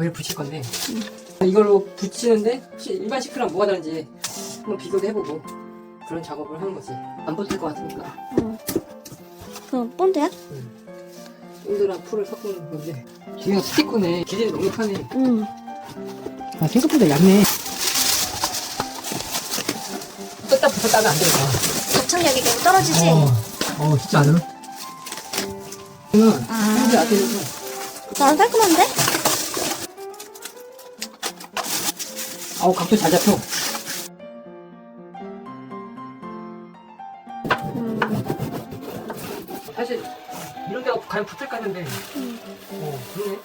여기를 붙일 건데 이걸로 붙이는데 혹시 일반 시크랑 뭐가 다른지 한번 비교도 해보고 그런 작업을 하는 거지 안 붙을 것 같으니까 어. 그 본드야? 본드랑 풀을 섞는 건데 뒤가 스티커네 기질이 넉넉하네 응. 아 생각보다 얇네 떴다 붙었다면 안 되겠다 접착력이 너무 떨어지지? 어, 어 진짜 안 되나? 이거는 아. 현재 앞에서 난 깔끔한데? 아우 각도 잘 잡혀 음. 사실 이런 데가 과연 붙을까 했는데 음. 어 그러네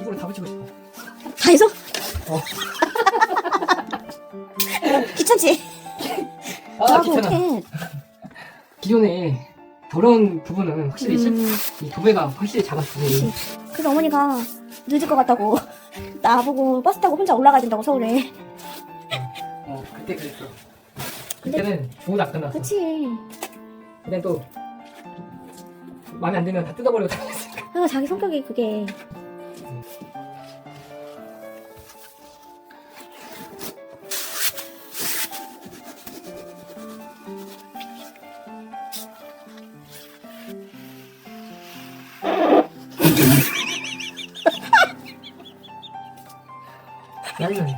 이걸로 다 붙이고 싶어 다 해서? 어. 귀찮지? 아 귀찮아 어떡해. 기존에 더러운 부분은 확실히 실- 음. 이 도배가 확실히. 그치. 그래서 어머니가 늦을 것 같다고 나보고 버스 타고 혼자 올라가야 된다고 서울에 어, 그때 그랬어. 그때는 좋은 악단 났어. 그치 근데 또 마음에 안 들면 다 뜯어버리고 다녔으니까. 그러니까 자기 성격이 그게 Yalnız.